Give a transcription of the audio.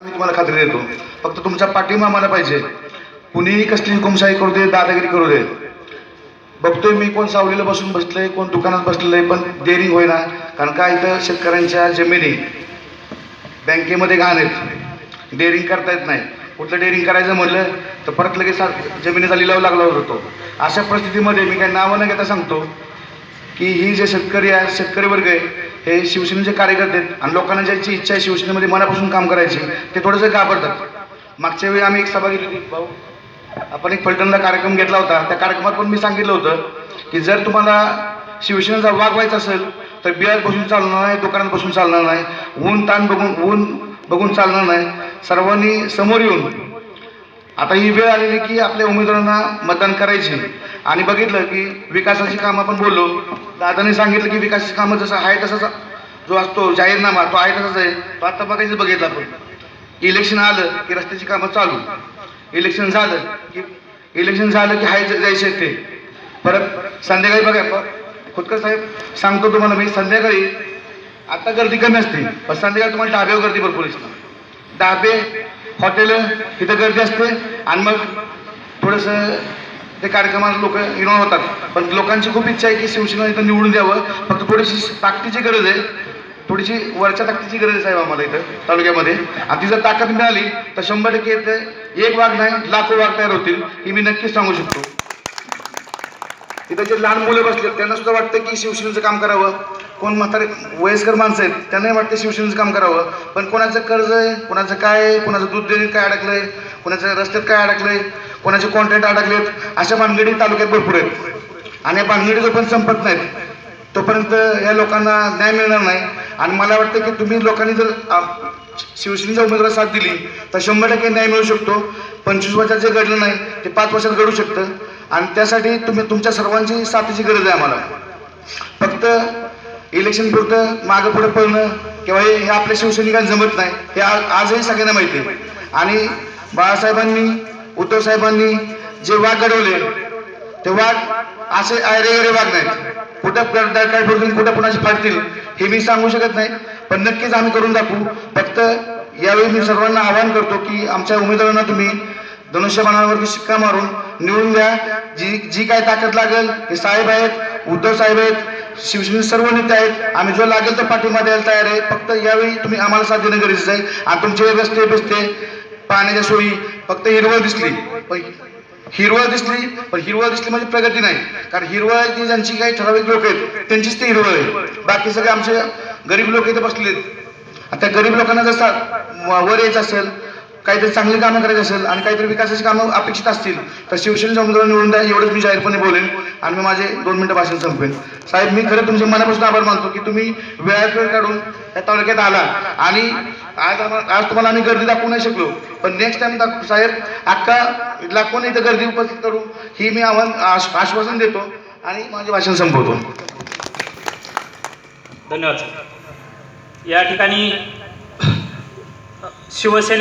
मी तुम्हाला खात्री देतो. फक्त तुमचा पाठिंबा आम्हाला पाहिजे. कुणीही कसली हुकुमशाही करू दे दादागिरी करू दे. बघतोय मी कोण सावलीला बसून बसलंय कोण दुकानात बसलेलं आहे पण देरी होईना. कारण काय इथं शेतकऱ्यांच्या जमिनी बँकेमध्ये घाण आहेत. डेअरिंग करता येत नाही. कुठलं डेअरिंग करायचं म्हणलं तर परत लगेच जमिनीचा लिलाव लागला होतो. अशा परिस्थितीमध्ये मी काही नावं न घेता सांगतो की ही जे शेतकरी आहे शेतकरी वर्ग आहे हे शिवसेनेचे कार्यकर्ते आहेत. आणि लोकांना ज्याची इच्छा आहे शिवसेनेमध्ये मनापासून काम करायची ते थोडंसं घाबरतात. मागच्या वेळी आम्ही एक सभा घेतली भाऊ आपण एक फलटणला कार्यक्रम घेतला होता. त्या कार्यक्रमात पण मी सांगितलं होतं की जर तुम्हाला शिवसेनेचा वाघ व्हायचा असेल तर बियात बसून चालणार नाही दुकानात बसून चालणार नाही ऊन ताण बघून ऊन बघून चालणार नाही. सर्वांनी समोर येऊन आता ही वेळ आलेली की आपल्या उमेदवारांना मतदान करायची. आणि बघितलं की विकासाची कामं आपण बोललो. दादाने सांगितलं की विकासाची कामं जसं आहे तसाच जो असतो जाहीरनामा तो आहे तसाच आहे. तो आत्ता बघायचं बघितलं आपण. इलेक्शन आलं की रस्त्याची कामं चालू. इलेक्शन झालं की इलेक्शन झालं की हाय जायचे ते परत संध्याकाळी बघा प- खोतकर साहेब सांगतो तुम्हाला मी संध्याकाळी आता गर्दी कमी असते पण संध्याकाळी तुम्हाला डाब्यावर गर्दी भरपूर असते ढाबे हॉटेल तिथं गर्दी असते आणि मग थोडंसं ते कार्यक्रमात लोक इन्व्हॉल्व होतात. पण लोकांची खूप इच्छा आहे की शिवसेना इथं निवडून द्यावं. फक्त थोडीशी ताकदीची गरज आहे. थोडीशी वरच्या ताकदीची गरज आहे साहेब आम्हाला इथं तालुक्यामध्ये. आणि ती जर ताकद मिळाली तर शंभर टक्के इथं एक वाघ नाही लाखो वाघ तयार होतील ही मी नक्कीच सांगू शकतो. तिथं जे लहान मुलं बसलेत त्यांना सुद्धा वाटतं की शिवसेनेचं काम करावं. कोण म्हातारे वयस्कर माणसं आहेत त्यांनाही वाटतं शिवसेनेचं काम करावं. पण कोणाचं कर्ज आहे कोणाचं काय आहे कोणाचं दूध देणे काय अडकलंय कोणाचं रस्त्यात काय अडकलंय कोणाचे कॉन्ट्रॅक्ट अडकलेत अशा भानगडी तालुक्यात भरपूर आहेत. आणि या भानगडी जोपर्यंत संपत नाहीत. तोपर्यंत या लोकांना न्याय मिळणार नाही. आणि मला वाटतं की तुम्ही लोकांनी जर आ, शिवसेनेच्या उमेदवाराला साथ दिली तर शंभर टक्के न्याय मिळू शकतो. पंचवीस वर्षात जे घडलं नाही ते पाच वर्षात घडू शकतं. आणि त्यासाठी तुम्ही तुमच्या सर्वांची साथीची गरज आहे आम्हाला. फक्त इलेक्शन पुरतं मागं पुढे पळणं किंवा हे हे आपल्या शिवसैनिकांना जमत नाही हे आजही सगळ्यांना माहिती आहे. आणि बाळासाहेबांनी उद्धव साहेबांनी जे वाघ घडवले ते वाघ असे आयरेगरे वाघ नाहीत. कुठं काय बघून कुठं कुणाचे फाडतील हे मी सांगू शकत नाही. पण नक्कीच आम्ही करून दाखवू. फक्त यावेळी मी सर्वांना आवाहन करतो की आमच्या उमेदवारांना तुम्ही धनुष्यबाणावरती शिक्का मारून निवडून द्या. जी जी काय ताकद लागेल हे साहेब आहेत उद्धव साहेब आहेत शिवसेने सर्व नेते आहेत. आम्ही जो लागेल तो पाठिंबा द्यायला तयार आहे. फक्त यावेळी तुम्ही आम्हाला साथ देणं गरजेचं आहे. आणि तुमचे रस्ते बसते पाण्याच्या सोयी फक्त हिरवळ दिसली. पण हिरवळ दिसली पण हिरवळ दिसली म्हणजे प्रगती नाही. कारण हिरवळ ती ज्यांची काही ठराविक लोक आहेत त्यांचीच ती हिरवळ आहे. बाकी सगळे आमचे गरीब लोक इथे बसलेत. आता त्या गरीब लोकांना जसा वर यायचं असेल काहीतरी चांगली कामं करायची असेल आणि काहीतरी विकासाची कामं अपेक्षित असतील तर शिवसेनेच्या उमेदवार निवडून द्या एवढंच मी जाहीरपणे बोलेन आणि मी माझे दोन मिनिटं भाषण संपवेन. साहेब मी खरं तुमचे मनापासून आभार मानतो की तुम्ही वेळात वेळ काढून या तालुक्यात आला आणि आज आम्हा- आज तुम्हाला आम्ही गर्दी दाखवू नाही शकलो. पण नेक्स्ट टाइम दाखवू साहेब अख्खा लाखोन इथं गर्दी उपस्थित करू ही मी आव्हान आश्वासन देतो आणि माझे भाषण संपवतो. धन्यवाद या ठिकाणी शिवसेने